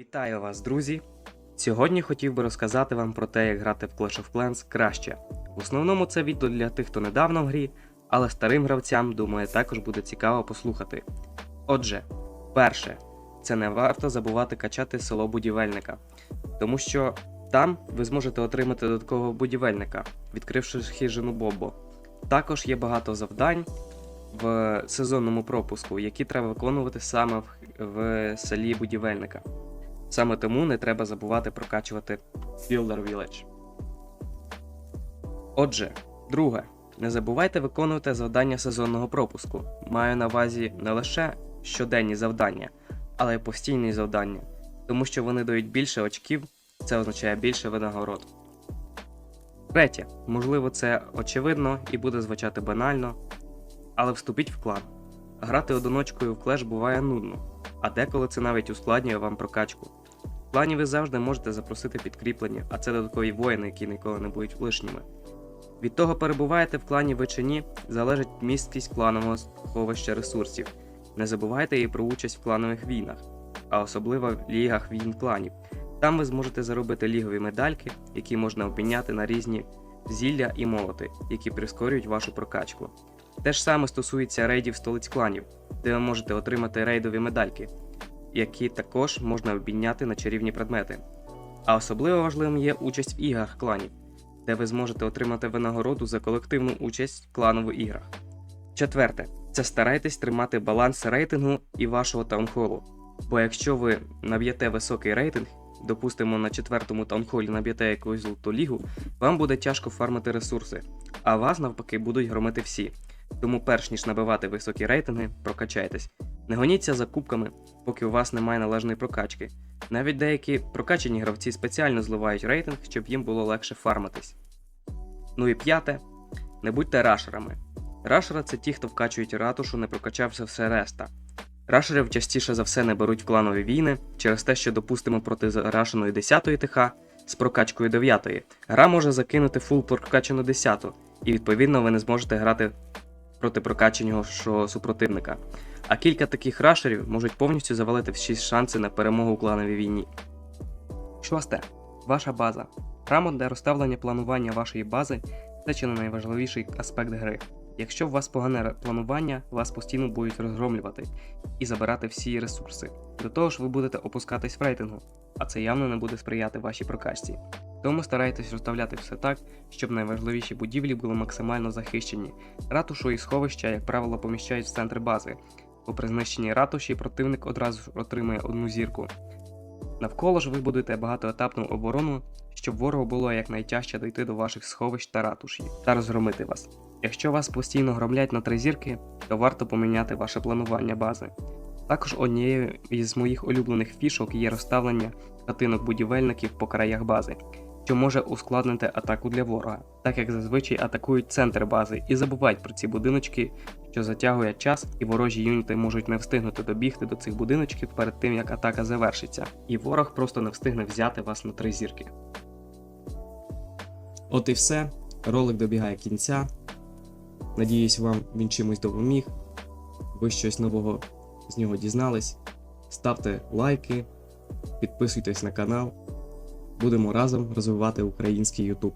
Вітаю вас, друзі! Сьогодні хотів би розказати вам про те, як грати в Clash of Clans краще. В основному це відео для тих, хто недавно в грі, але старим гравцям, думаю, також буде цікаво послухати. Отже, перше, це не варто забувати качати село будівельника, тому що там ви зможете отримати додаткового будівельника, відкривши хижину Бобо. Також є багато завдань в сезонному пропуску, які треба виконувати саме в, в селі будівельника. Саме тому не треба забувати прокачувати Builder Village. Отже, друге, не забувайте виконувати завдання сезонного пропуску. Маю на увазі не лише щоденні завдання, але й постійні завдання, тому що вони дають більше очків, це означає більше винагород. Третє, можливо, це очевидно і буде звучати банально, але вступіть в клан. Грати одиночкою в клеш буває нудно, а деколи це навіть ускладнює вам прокачку. В клані ви завжди можете запросити підкріплення, а це додаткові воїни, які ніколи не будуть лишніми. Від того, перебуваєте в клані ви чи ні, залежить місткість кланового сховища ресурсів. Не забувайте і про участь в кланових війнах, а особливо в лігах війн кланів. Там ви зможете заробити лігові медальки, які можна обміняти на різні зілля і молоти, які прискорюють вашу прокачку. Те ж саме стосується рейдів столиць кланів, де ви можете отримати рейдові медальки, які також можна обміняти на чарівні предмети. А особливо важливим є участь в іграх кланів, де ви зможете отримати винагороду за колективну участь в кланових іграх. Четверте, це старайтесь тримати баланс рейтингу і вашого таунхолу. Бо якщо ви наб'єте високий рейтинг, допустимо на четвертому таунхолі наб'єте якусь золоту лігу, вам буде тяжко фармити ресурси, а вас навпаки будуть громити всі. Тому перш ніж набивати високі рейтинги, прокачайтесь. Не гоніться за кубками, поки у вас немає належної прокачки. Навіть деякі прокачані гравці спеціально зливають рейтинг, щоб їм було легше фармитись. Ну і п'яте. Не будьте рашерами. Рашери це ті, хто вкачують ратушу, не прокачався все реста. Рашерів частіше за все не беруть в кланові війни через те, що, допустимо, проти зарашеної 10-ї ТХ з прокачкою 9-ї. гра може закинути фул прокачану 10-ту, і відповідно ви не зможете грати проти прокаченого супротивника. А кілька таких рашерів можуть повністю завалити всі шанси на перемогу у клановій війні. Шосте. Ваша база. Грамотне розставлення планування вашої бази це чи не найважливіший аспект гри. Якщо у вас погане планування, вас постійно будуть розгромлювати і забирати всі ресурси. До того ж, ви будете опускатись в рейтингу, а це явно не буде сприяти вашій прокачці. Тому старайтесь розставляти все так, щоб найважливіші будівлі були максимально захищені. Ратушу і сховища, як правило, поміщають в центр бази, бо при знищенні ратуші противник одразу ж отримує одну зірку. Навколо ж ви будете багатоетапну оборону, щоб ворогу було якнайтяжче дойти до ваших сховищ та ратуші та розгромити вас. Якщо вас постійно громлять на три зірки, то варто поміняти ваше планування бази. Також однією із моїх улюблених фішок є розставлення хатинок будівельників по краях бази, що може ускладнити атаку для ворога, так як зазвичай атакують центр бази і забувають про ці будиночки, що затягує час, і ворожі юніти можуть не встигнути добігти до цих будиночків перед тим, як атака завершиться, і ворог просто не встигне взяти вас на три зірки. От і все. Ролик добігає кінця. Надіюсь, вам він чимось допоміг. Ви щось нового з нього дізнались. Ставте лайки, підписуйтесь на канал. Будемо разом розвивати український YouTube.